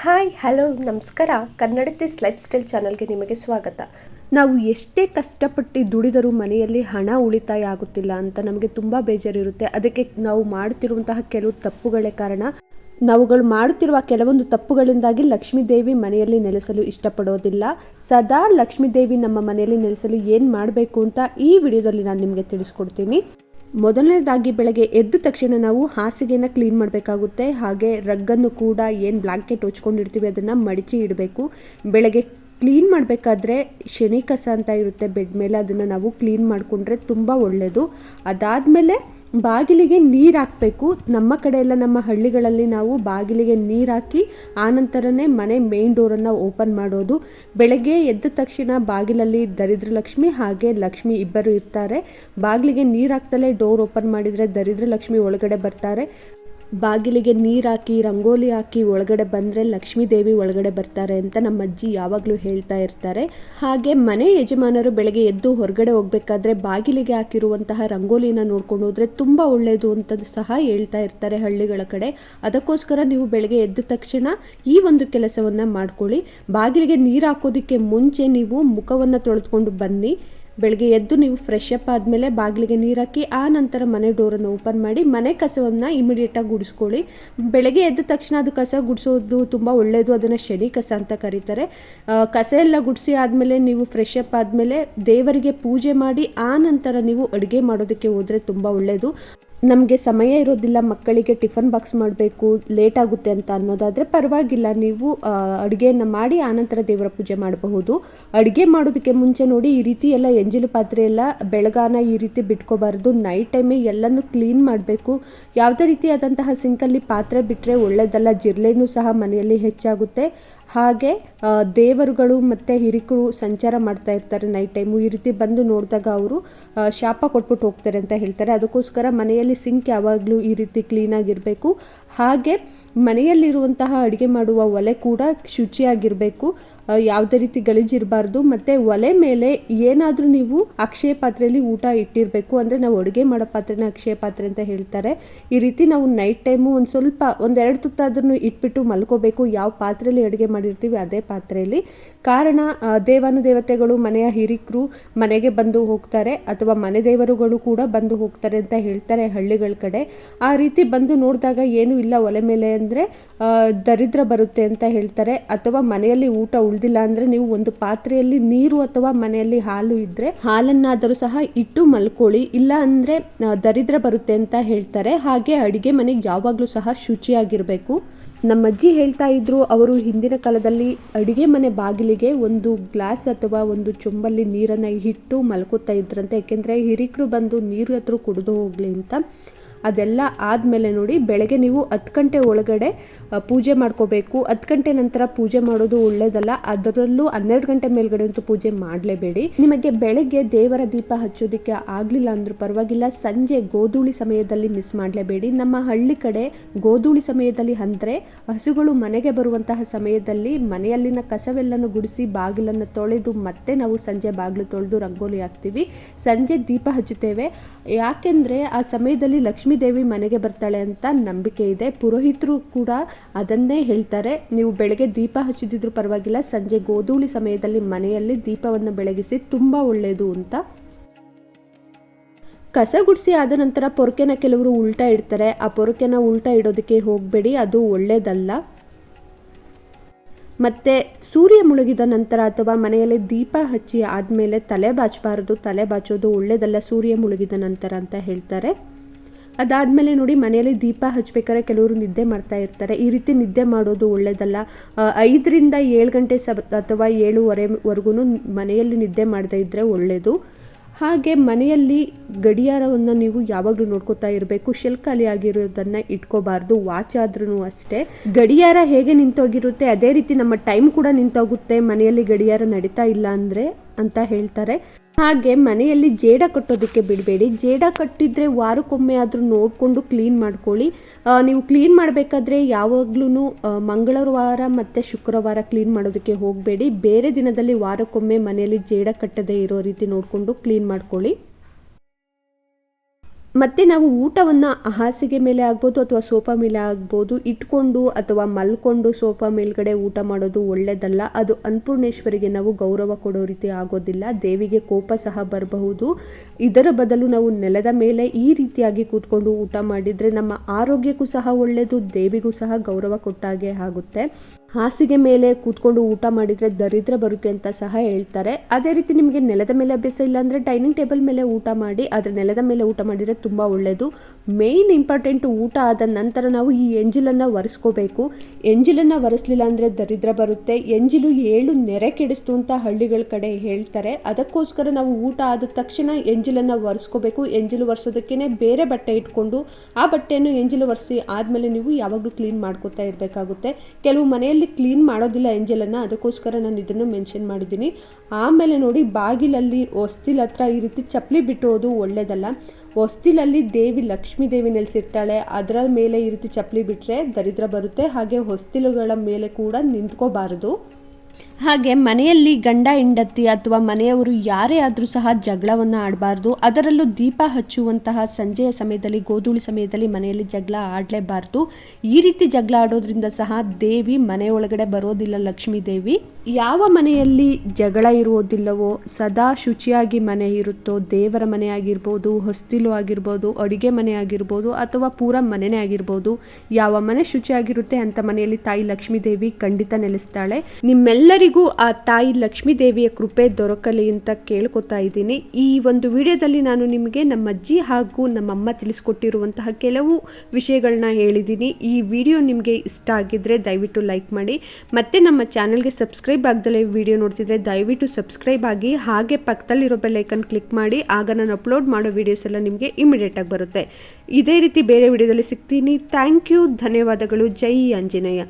Hi, hello, ನಮಸ್ಕಾರ. ಕನ್ನಡತಿಸ್ life style ಚಾನಲ್ಗೆ ನಿಮಗೆ ಸ್ವಾಗತ. ನಾವು ಎಷ್ಟೇ ಕಷ್ಟಪಟ್ಟು ದುಡಿದರೂ ಮನೆಯಲ್ಲಿ ಹಣ ಉಳಿತಾಯ ಆಗುತ್ತಿಲ್ಲ ಅಂತ ನಮಗೆ ತುಂಬ ಬೇಜಾರಿರುತ್ತೆ. ಅದಕ್ಕೆ ನಾವು ಮಾಡ್ತಿರುವಂತಹ ಕೆಲವು ತಪ್ಪುಗಳೇ ಕಾರಣ. ನಾವುಗಳು ಮಾಡುತ್ತಿರುವ ಕೆಲವೊಂದು ತಪ್ಪುಗಳಿಂದಾಗಿ ಲಕ್ಷ್ಮೀದೇವಿ ಮನೆಯಲ್ಲಿ ನೆಲೆಸಲು ಇಷ್ಟಪಡೋದಿಲ್ಲ. ಸದಾ ಲಕ್ಷ್ಮೀದೇವಿ ನಮ್ಮ ಮನೆಯಲ್ಲಿ ನೆಲೆಸಲು ಏನು ಮಾಡಬೇಕು ಅಂತ ಈ ವಿಡಿಯೋದಲ್ಲಿ ನಾನು ನಿಮಗೆ ತಿಳಿಸ್ಕೊಡ್ತೀನಿ. ಮೊದಲನೇದಾಗಿ ಬೆಳಗ್ಗೆ ಎದ್ದ ತಕ್ಷಣ ನಾವು ಹಾಸಿಗೆನ ಕ್ಲೀನ್ ಮಾಡಬೇಕಾಗುತ್ತೆ. ಹಾಗೆ ರಗ್ಗನ್ನು ಕೂಡ ಏನು ಬ್ಲ್ಯಾಂಕೆಟ್ ಹೊಚ್ಕೊಂಡಿರ್ತೀವಿ ಅದನ್ನು ಮಡಚಿ ಇಡಬೇಕು. ಬೆಳಗ್ಗೆ ಕ್ಲೀನ್ ಮಾಡಬೇಕಾದ್ರೆ ಶನಿ ಕಸ ಅಂತ ಇರುತ್ತೆ. ಬೆಡ್ ಮೇಲೆ ಅದನ್ನು ನಾವು ಕ್ಲೀನ್ ಮಾಡಿಕೊಂಡ್ರೆ ತುಂಬ ಒಳ್ಳೆಯದು ಅದಾದಮೇಲೆ ಬಾಗಿಲಿಗೆ ನೀರು ಹಾಕಬೇಕು. ನಮ್ಮ ಕಡೆ ನಮ್ಮ ಹಳ್ಳಿಗಳಲ್ಲಿ ನಾವು ಬಾಗಿಲಿಗೆ ನೀರು ಹಾಕಿ ಆನಂತರನೇ ಮನೆ ಮೇನ್ ಡೋರನ್ನು ಓಪನ್ ಮಾಡೋದು. ಬೆಳಗ್ಗೆ ಎದ್ದ ತಕ್ಷಣ ಬಾಗಿಲಲ್ಲಿ ದರಿದ್ರ ಲಕ್ಷ್ಮಿ ಹಾಗೆ ಲಕ್ಷ್ಮಿ ಇಬ್ಬರು ಇರ್ತಾರೆ. ಬಾಗಿಲಿಗೆ ನೀರು ಹಾಕ್ತಲೇ ಡೋರ್ ಓಪನ್ ಮಾಡಿದರೆ ದರಿದ್ರ ಲಕ್ಷ್ಮಿ ಒಳಗಡೆ ಬರ್ತಾರೆ. ಬಾಗಿಲಿಗೆ ನೀರು ಹಾಕಿ ರಂಗೋಲಿ ಹಾಕಿ ಒಳಗಡೆ ಬಂದರೆ ಲಕ್ಷ್ಮೀ ದೇವಿ ಒಳಗಡೆ ಬರ್ತಾರೆ ಅಂತ ನಮ್ಮ ಅಜ್ಜಿ ಯಾವಾಗಲೂ ಹೇಳ್ತಾ ಇರ್ತಾರೆ. ಹಾಗೆ ಮನೆ ಯಜಮಾನರು ಬೆಳಗ್ಗೆ ಎದ್ದು ಹೊರಗಡೆ ಹೋಗಬೇಕಾದ್ರೆ ಬಾಗಿಲಿಗೆ ಹಾಕಿರುವಂತಹ ರಂಗೋಲಿನ ನೋಡ್ಕೊಂಡು ಹೋದರೆ ತುಂಬ ಒಳ್ಳೆಯದು ಅಂತ ಸಹ ಹೇಳ್ತಾ ಇರ್ತಾರೆ ಹಳ್ಳಿಗಳ ಕಡೆ. ಅದಕ್ಕೋಸ್ಕರ ನೀವು ಬೆಳಗ್ಗೆ ಎದ್ದ ತಕ್ಷಣ ಈ ಒಂದು ಕೆಲಸವನ್ನು ಮಾಡ್ಕೊಳ್ಳಿ. ಬಾಗಿಲಿಗೆ ನೀರು ಹಾಕೋದಕ್ಕೆ ಮುಂಚೆ ನೀವು ಮುಖವನ್ನು ತೊಳೆದುಕೊಂಡು ಬನ್ನಿ. ಬೆಳಗ್ಗೆ ಎದ್ದು ನೀವು ಫ್ರೆಶ್ ಅಪ್ ಆದಮೇಲೆ ಬಾಗಿಲಿಗೆ ನೀರು ಹಾಕಿ, ಆ ನಂತರ ಮನೆ ಡೋರನ್ನು ಓಪನ್ ಮಾಡಿ, ಮನೆ ಕಸವನ್ನು ಇಮಿಡಿಯೇಟಾಗಿ ಗುಡಿಸ್ಕೊಳ್ಳಿ. ಬೆಳಗ್ಗೆ ಎದ್ದ ತಕ್ಷಣ ಅದು ಕಸ ಗುಡಿಸೋದು ತುಂಬ ಒಳ್ಳೆಯದು ಅದನ್ನು ಶನಿ ಕಸ ಅಂತ ಕರೀತಾರೆ. ಕಸ ಎಲ್ಲ ಗುಡಿಸಿ ಆದಮೇಲೆ ನೀವು ಫ್ರೆಶ್ ಅಪ್ ಆದಮೇಲೆ ದೇವರಿಗೆ ಪೂಜೆ ಮಾಡಿ, ಆ ನಂತರ ನೀವು ಅಡುಗೆ ಮಾಡೋದಕ್ಕೆ ಹೋದರೆ ತುಂಬ ಒಳ್ಳೆಯದು ನಮಗೆ ಸಮಯ ಇರೋದಿಲ್ಲ, ಮಕ್ಕಳಿಗೆ ಟಿಫನ್ ಬಾಕ್ಸ್ ಮಾಡಬೇಕು ಲೇಟ್ ಆಗುತ್ತೆ ಅಂತ ಅನ್ನೋದಾದರೆ ಪರವಾಗಿಲ್ಲ. ನೀವು ಅಡುಗೆಯನ್ನು ಮಾಡಿ ಆನಂತರ ದೇವರ ಪೂಜೆ ಮಾಡಬಹುದು. ಅಡುಗೆ ಮಾಡೋದಕ್ಕೆ ಮುಂಚೆ ನೋಡಿ ಈ ರೀತಿ ಎಲ್ಲ ಎಂಜಿಲು ಪಾತ್ರೆ ಎಲ್ಲ ಬೆಳಗಾನ ಈ ರೀತಿ ಬಿಟ್ಕೋಬಾರ್ದು. ನೈಟ್ ಟೈಮೇ ಎಲ್ಲನೂ ಕ್ಲೀನ್ ಮಾಡಬೇಕು. ಯಾವುದೇ ರೀತಿಯಾದಂತಹ ಸಿಂಕಲ್ಲಿ ಪಾತ್ರೆ ಬಿಟ್ಟರೆ ಒಳ್ಳೆಯದಲ್ಲ ಜಿರ್ಲೆನೂ ಸಹ ಮನೆಯಲ್ಲಿ ಹೆಚ್ಚಾಗುತ್ತೆ. ಹಾಗೆ ದೇವರುಗಳು ಮತ್ತು ಹಿರಿಕರು ಸಂಚಾರ ಮಾಡ್ತಾ ಇರ್ತಾರೆ ನೈಟ್ ಟೈಮು ಈ ರೀತಿ ಬಂದು ನೋಡಿದಾಗ ಅವರು ಶಾಪ ಕೊಟ್ಬಿಟ್ಟು ಹೋಗ್ತಾರೆ ಅಂತ ಹೇಳ್ತಾರೆ. ಅದಕ್ಕೋಸ್ಕರ ಮನೆಯಲ್ಲಿ ಸಿಂಕ್ ಯಾವಾಗಲೂ ಈ ರೀತಿ ಕ್ಲೀನಾಗಿರಬೇಕು ಹಾಗೆ ಮನೆಯಲ್ಲಿರುವಂತಹ ಅಡುಗೆ ಮಾಡುವ ಒಲೆ ಕೂಡ ಶುಚಿಯಾಗಿರಬೇಕು. ಯಾವುದೇ ರೀತಿ ಗಲೀಜಿರಬಾರ್ದು. ಮತ್ತು ಒಲೆ ಮೇಲೆ ಏನಾದರೂ ನೀವು ಅಕ್ಷಯ ಪಾತ್ರೆಯಲ್ಲಿ ಊಟ ಇಟ್ಟಿರಬೇಕು ಅಂದರೆ ನಾವು ಅಡುಗೆ ಮಾಡೋ ಪಾತ್ರೆನ ಅಕ್ಷಯ ಪಾತ್ರೆ ಅಂತ ಹೇಳ್ತಾರೆ. ಈ ರೀತಿ ನಾವು ನೈಟ್ ಟೈಮು ಒಂದು ಸ್ವಲ್ಪ ಒಂದೆರಡು ತುತ್ತಾದ್ರೂ ಇಟ್ಬಿಟ್ಟು ಮಲ್ಕೋಬೇಕು. ಯಾವ ಪಾತ್ರೆಯಲ್ಲಿ ಅಡುಗೆ ಮಾಡಿರ್ತೀವಿ ಅದೇ ಪಾತ್ರೆಯಲ್ಲಿ. ಕಾರಣ ದೇವಾನು ದೇವಾನುದೇವತೆಗಳು, ಮನೆಯ ಹಿರಿಕರು ಮನೆಗೆ ಬಂದು ಹೋಗ್ತಾರೆ ಅಥವಾ ಮನೆ ದೇವರುಗಳು ಕೂಡ ಬಂದು ಹೋಗ್ತಾರೆ ಅಂತ ಹೇಳ್ತಾರೆ ಹಳ್ಳಿಗಳ ಕಡೆ. ಆ ರೀತಿ ಬಂದು ನೋಡಿದಾಗ ಏನೂ ಇಲ್ಲ ಒಲೆ ಮೇಲೆ ಅಂದರೆ ದರಿದ್ರ ಬರುತ್ತೆ ಅಂತ ಹೇಳ್ತಾರೆ. ಅಥವಾ ಮನೆಯಲ್ಲಿ ಊಟ ಉಳ್ದಿಲ್ಲ ಅಂದರೆ ನೀವು ಒಂದು ಪಾತ್ರೆಯಲ್ಲಿ ನೀರು ಅಥವಾ ಮನೆಯಲ್ಲಿ ಹಾಲು ಇದ್ದರೆ ಹಾಲನ್ನಾದರೂ ಸಹ ಇಟ್ಟು ಮಲ್ಕೊಳ್ಳಿ. ಇಲ್ಲ ಅಂದ್ರೆ ದರಿದ್ರ ಬರುತ್ತೆ ಅಂತ ಹೇಳ್ತಾರೆ. ಹಾಗೆ ಅಡಿಗೆ ಮನೆಗೆ ಯಾವಾಗಲೂ ಸಹ ಶುಚಿಯಾಗಿರಬೇಕು. ನಮ್ಮ ಅಜ್ಜಿ ಹೇಳ್ತಾ ಇದ್ರು, ಅವರು ಹಿಂದಿನ ಕಾಲದಲ್ಲಿ ಅಡಿಗೆ ಮನೆ ಬಾಗಿಲಿಗೆ ಒಂದು ಗ್ಲಾಸ್ ಅಥವಾ ಒಂದು ಚೊಂಬಲ್ಲಿ ನೀರನ್ನು ಇಟ್ಟು ಮಲ್ಕೋತಾ ಇದ್ರಂತೆ. ಯಾಕೆಂದರೆ ಹಿರಿಕರು ಬಂದು ನೀರು ಹತ್ರ ಕುಡಿದು ಹೋಗಲಿ ಅಂತ. ಅದೆಲ್ಲ ಆದಮೇಲೆ ನೋಡಿ ಬೆಳಗ್ಗೆ ನೀವು ಹತ್ತು ಗಂಟೆ ಒಳಗಡೆ ಪೂಜೆ ಮಾಡ್ಕೋಬೇಕು. ಹತ್ತು ಗಂಟೆ ನಂತರ ಪೂಜೆ ಮಾಡೋದು ಒಳ್ಳೇದಲ್ಲ. ಅದರಲ್ಲೂ ಹನ್ನೆರಡು ಗಂಟೆ ಮೇಲ್ಗಡೆ ಅಂತೂ ಪೂಜೆ ಮಾಡಲೇಬೇಡಿ. ನಿಮಗೆ ಬೆಳಗ್ಗೆ ದೇವರ ದೀಪ ಹಚ್ಚೋದಕ್ಕೆ ಆಗಲಿಲ್ಲ ಅಂದರೂ ಪರವಾಗಿಲ್ಲ. ಸಂಜೆ ಗೋಧೂಳಿ ಸಮಯದಲ್ಲಿ ಮಿಸ್ ಮಾಡಲೇಬೇಡಿ. ನಮ್ಮ ಹಳ್ಳಿ ಕಡೆ ಗೋಧೂಳಿ ಸಮಯದಲ್ಲಿ ಅಂದರೆ ಹಸುಗಳು ಮನೆಗೆ ಬರುವಂತಹ ಸಮಯದಲ್ಲಿ ಮನೆಯಲ್ಲಿನ ಕಸವೆಲ್ಲನೂ ಗುಡಿಸಿ ಬಾಗಿಲನ್ನು ತೊಳೆದು ಮತ್ತೆ ನಾವು ಸಂಜೆ ಬಾಗಿಲು ತೊಳೆದು ರಂಗೋಲಿ ಹಾಕ್ತೀವಿ. ಸಂಜೆ ದೀಪ ಹಚ್ಚುತ್ತೇವೆ. ಯಾಕೆಂದರೆ ಆ ಸಮಯದಲ್ಲಿ ಲಕ್ಷ್ಮೀ ದೇವಿ ಮನೆಗೆ ಬರ್ತಾಳೆ ಅಂತ ನಂಬಿಕೆ ಇದೆ. ಪುರೋಹಿತರು ಕೂಡ ಅದನ್ನೇ ಹೇಳ್ತಾರೆ. ನೀವು ಬೆಳಗ್ಗೆ ದೀಪ ಹಚ್ಚಿದ್ರು ಪರವಾಗಿಲ್ಲ, ಸಂಜೆ ಗೋಧೂಳಿ ಸಮಯದಲ್ಲಿ ಮನೆಯಲ್ಲಿ ದೀಪವನ್ನು ಬೆಳಗಿಸಿ ತುಂಬ ಒಳ್ಳೆಯದು ಅಂತ. ಕಸ ಗುಡಿಸಿ ಆದ ನಂತರ ಪೊರಕೆನ ಕೆಲವರು ಉಲ್ಟಾ ಇಡ್ತಾರೆ. ಆ ಪೊರಕೆನ ಉಲ್ಟಾ ಇಡೋದಕ್ಕೆ ಹೋಗಬೇಡಿ, ಅದು ಒಳ್ಳೆಯದಲ್ಲ. ಮತ್ತು ಸೂರ್ಯ ಮುಳುಗಿದ ನಂತರ ಅಥವಾ ಮನೆಯಲ್ಲಿ ದೀಪ ಹಚ್ಚಿ ಆದಮೇಲೆ ತಲೆ ಬಾಚಬಾರದು. ತಲೆ ಬಾಚೋದು ಒಳ್ಳೆಯದಲ್ಲ, ಸೂರ್ಯ ಮುಳುಗಿದ ನಂತರ ಅಂತ ಹೇಳ್ತಾರೆ. ಅದಾದಮೇಲೆ ನೋಡಿ ಮನೆಯಲ್ಲಿ ದೀಪ ಹಚ್ಬೇಕಾದ್ರೆ ಕೆಲವರು ನಿದ್ದೆ ಮಾಡ್ತಾ ಇರ್ತಾರೆ. ಈ ರೀತಿ ನಿದ್ದೆ ಮಾಡೋದು ಒಳ್ಳೆಯದಲ್ಲ ಐದರಿಂದ ಏಳು ಗಂಟೆ ಸಬ್, ಅಥವಾ ಏಳುವರೆವರೆಗೂ ಮನೆಯಲ್ಲಿ ನಿದ್ದೆ ಮಾಡದೇ ಇದ್ದರೆ ಒಳ್ಳೆಯದು ಹಾಗೆ ಮನೆಯಲ್ಲಿ ಗಡಿಯಾರವನ್ನು ನೀವು ಯಾವಾಗಲೂ ನೋಡ್ಕೋತಾ ಇರಬೇಕು. ಆಗಿರೋದನ್ನು ಇಟ್ಕೋಬಾರ್ದು. ವಾಚ್ ಆದ್ರೂ ಅಷ್ಟೇ. ಗಡಿಯಾರ ಹೇಗೆ ನಿಂತೋಗಿರುತ್ತೆ, ಅದೇ ರೀತಿ ನಮ್ಮ ಟೈಮ್ ಕೂಡ ನಿಂತೋಗುತ್ತೆ. ಮನೆಯಲ್ಲಿ ಗಡಿಯಾರ ನಡೀತಾ ಇಲ್ಲ ಅಂದರೆ ಅಂತ ಹೇಳ್ತಾರೆ. ಹಾಗೆ ಮನೆಯಲ್ಲಿ ಜೇಡ ಕಟ್ಟೋದಕ್ಕೆ ಬಿಡಬೇಡಿ. ಜೇಡ ಕಟ್ಟಿದ್ರೆ ವಾರಕ್ಕೊಮ್ಮೆ ಆದರೂ ನೋಡಿಕೊಂಡು ಕ್ಲೀನ್ ಮಾಡ್ಕೊಳ್ಳಿ. ನೀವು ಕ್ಲೀನ್ ಮಾಡಬೇಕಾದ್ರೆ ಯಾವಾಗ್ಲೂ ಮಂಗಳವಾರ ಮತ್ತು ಶುಕ್ರವಾರ ಕ್ಲೀನ್ ಮಾಡೋದಕ್ಕೆ ಹೋಗಬೇಡಿ. ಬೇರೆ ದಿನದಲ್ಲಿ ವಾರಕ್ಕೊಮ್ಮೆ ಮನೆಯಲ್ಲಿ ಜೇಡ ಕಟ್ಟದೇ ಇರೋ ರೀತಿ ನೋಡಿಕೊಂಡು ಕ್ಲೀನ್ ಮಾಡ್ಕೊಳ್ಳಿ. ಮತ್ತು ನಾವು ಊಟವನ್ನು ಹಾಸಿಗೆ ಮೇಲೆ ಆಗ್ಬೋದು ಅಥವಾ ಸೋಫಾ ಮೇಲೆ ಆಗ್ಬೋದು, ಇಟ್ಕೊಂಡು ಅಥವಾ ಮಲ್ಕೊಂಡು ಸೋಫಾ ಮೇಲ್ಗಡೆ ಊಟ ಮಾಡೋದು ಒಳ್ಳೆಯದಲ್ಲ ಅದು ಅನ್ನಪೂರ್ಣೇಶ್ವರಿಗೆ ನಾವು ಗೌರವ ಕೊಡೋ ರೀತಿ ಆಗೋದಿಲ್ಲ. ದೇವಿಗೆ ಕೋಪ ಸಹ ಬರಬಹುದು. ಇದರ ಬದಲು ನಾವು ನೆಲದ ಮೇಲೆ ಈ ರೀತಿಯಾಗಿ ಕೂತ್ಕೊಂಡು ಊಟ ಮಾಡಿದರೆ ನಮ್ಮ ಆರೋಗ್ಯಕ್ಕೂ ಸಹ ಒಳ್ಳೆಯದು ದೇವಿಗೂ ಸಹ ಗೌರವ ಕೊಟ್ಟಾಗೆ ಆಗುತ್ತೆ. ಹಾಸಿಗೆ ಮೇಲೆ ಕೂತ್ಕೊಂಡು ಊಟ ಮಾಡಿದರೆ ದರಿದ್ರ ಬರುತ್ತೆ ಅಂತ ಸಹ ಹೇಳ್ತಾರೆ. ಅದೇ ರೀತಿ ನಿಮಗೆ ನೆಲದ ಮೇಲೆ ಅಭ್ಯಾಸ ಇಲ್ಲ ಅಂದರೆ ಡೈನಿಂಗ್ ಟೇಬಲ್ ಮೇಲೆ ಊಟ ಮಾಡಿ, ಆದರೆ ನೆಲದ ಮೇಲೆ ಊಟ ಮಾಡಿದರೆ ತುಂಬ ಒಳ್ಳೆಯದು ಮೇಯ್ನ್ ಇಂಪಾರ್ಟೆಂಟ್ ಊಟ ಆದ ನಂತರ ನಾವು ಈ ಎಂಜಿಲನ್ನು ಒರೆಸ್ಕೋಬೇಕು. ಎಂಜಿಲನ್ನು ಒರೆಸ್ಲಿಲ್ಲ ಅಂದರೆ ದರಿದ್ರ ಬರುತ್ತೆ. ಎಂಜಿಲು ಏಳು ನೆರೆ ಕೆಡಿಸ್ತು ಅಂತ ಹಳ್ಳಿಗಳ ಕಡೆ ಹೇಳ್ತಾರೆ. ಅದಕ್ಕೋಸ್ಕರ ನಾವು ಊಟ ಆದ ತಕ್ಷಣ ಎಂಜಿಲನ್ನು ಒರೆಸ್ಕೋಬೇಕು. ಎಂಜಿಲು ಒರೆಸೋದಕ್ಕೇ ಬೇರೆ ಬಟ್ಟೆ ಇಟ್ಕೊಂಡು, ಆ ಬಟ್ಟೆಯನ್ನು ಎಂಜಿಲು ಒರೆಸಿ ಆದಮೇಲೆ ನೀವು ಯಾವಾಗಲೂ ಕ್ಲೀನ್ ಮಾಡ್ಕೋತಾ ಇರಬೇಕಾಗುತ್ತೆ. ಕೆಲವು ಮನೆಯಲ್ಲಿ ಕ್ಲೀನ್ ಮಾಡೋದಿಲ್ಲ ಎಂಜಲನ್ನು ಅದಕ್ಕೋಸ್ಕರ ನಾನು ಇದನ್ನು ಮೆನ್ಷನ್ ಮಾಡಿದ್ದೀನಿ. ಆಮೇಲೆ ನೋಡಿ, ಬಾಗಿಲಲ್ಲಿ ಹೊಸ್ತಿಲ್ ಹತ್ರ ಈ ರೀತಿ ಚಪ್ಪಲಿ ಬಿಟ್ಟೋದು ಒಳ್ಳೆಯದಲ್ಲ ಹೊಸ್ತಿಲಲ್ಲಿ ದೇವಿ ಲಕ್ಷ್ಮೀ ದೇವಿ ನೆಲೆಸಿರ್ತಾಳೆ, ಅದರ ಮೇಲೆ ಈ ರೀತಿ ಚಪ್ಪಲಿ ಬಿಟ್ಟರೆ ದರಿದ್ರ ಬರುತ್ತೆ. ಹಾಗೆ ಹೊಸ್ತಿಲುಗಳ ಮೇಲೆ ಕೂಡ ನಿಂತ್ಕೋಬಾರದು. ಹಾಗೆ ಮನೆಯಲ್ಲಿ ಗಂಡ ಹೆಂಡತಿ ಅಥವಾ ಮನೆಯವರು ಯಾರೇ ಆದರೂ ಸಹ ಜಗಳವನ್ನು ಆಡಬಾರ್ದು. ಅದರಲ್ಲೂ ದೀಪ ಹಚ್ಚುವಂತಹ ಸಂಜೆಯ ಸಮಯದಲ್ಲಿ, ಗೋಧೂಳಿ ಸಮಯದಲ್ಲಿ ಮನೆಯಲ್ಲಿ ಜಗಳ ಆಡಲೇಬಾರ್ದು. ಈ ರೀತಿ ಜಗಳ ಆಡೋದ್ರಿಂದ ಸಹ ದೇವಿ ಮನೆಯೊಳಗಡೆ ಬರೋದಿಲ್ಲ ಲಕ್ಷ್ಮೀ ದೇವಿ. ಯಾವ ಮನೆಯಲ್ಲಿ ಜಗಳ ಇರುವುದಿಲ್ಲವೋ, ಸದಾ ಶುಚಿಯಾಗಿ ಮನೆ ಇರುತ್ತೋ, ದೇವರ ಮನೆ ಆಗಿರ್ಬೋದು, ಹೊಸ್ತಿಲು ಆಗಿರ್ಬೋದು, ಅಡುಗೆ ಮನೆ ಆಗಿರ್ಬೋದು ಅಥವಾ ಪೂರ ಮನೆನೇ ಆಗಿರ್ಬೋದು, ಯಾವ ಮನೆ ಶುಚಿಯಾಗಿರುತ್ತೆ ಅಂತ ಮನೆಯಲ್ಲಿ ತಾಯಿ ಲಕ್ಷ್ಮೀ ದೇವಿ ಖಂಡಿತ ನೆಲೆಸ್ತಾಳೆ. ನಿಮ್ಮೆಲ್ಲರಿಗೂ ಆ ತಾಯಿ ಲಕ್ಷ್ಮೀದೇವಿಯ ಕೃಪೆ ದೊರಕಲಿ ಅಂತ ಕೇಳ್ಕೊತಾ ಇದ್ದೀನಿ. ಈ ಒಂದು ವಿಡಿಯೋದಲ್ಲಿ ನಾನು ನಿಮಗೆ ನಮ್ಮ ಅಜ್ಜಿ ಹಾಗೂ ನಮ್ಮಮ್ಮ ತಿಳಿಸ್ಕೊಟ್ಟಿರುವಂತಹ ಕೆಲವು ವಿಷಯಗಳನ್ನ ಹೇಳಿದ್ದೀನಿ. ಈ ವಿಡಿಯೋ ನಿಮಗೆ ಇಷ್ಟ ಆಗಿದ್ರೆ ದಯವಿಟ್ಟು ಲೈಕ್ ಮಾಡಿ. ಮತ್ತು ನಮ್ಮ ಚಾನಲ್ಗೆ ಸಬ್ಸ್ಕ್ರೈಬ್ ಆಗದಲ್ಲೇ ವಿಡಿಯೋ ನೋಡ್ತಿದ್ರೆ ದಯವಿಟ್ಟು ಸಬ್ಸ್ಕ್ರೈಬ್ ಆಗಿ ಹಾಗೆ ಪಕ್ಕದಲ್ಲಿರೋ ಬೆಲ್ಲೈಕನ್ ಕ್ಲಿಕ್ ಮಾಡಿ. ಆಗ ನಾನು ಅಪ್ಲೋಡ್ ಮಾಡೋ ವಿಡಿಯೋಸ್ ಎಲ್ಲ ನಿಮಗೆ ಇಮಿಡಿಯೇಟಾಗಿ ಬರುತ್ತೆ. ಇದೇ ರೀತಿ ಬೇರೆ ವಿಡಿಯೋದಲ್ಲಿ ಸಿಗ್ತೀನಿ. Thank you. ಧನ್ಯವಾದಗಳು. ಜೈ ಆಂಜನೇಯ.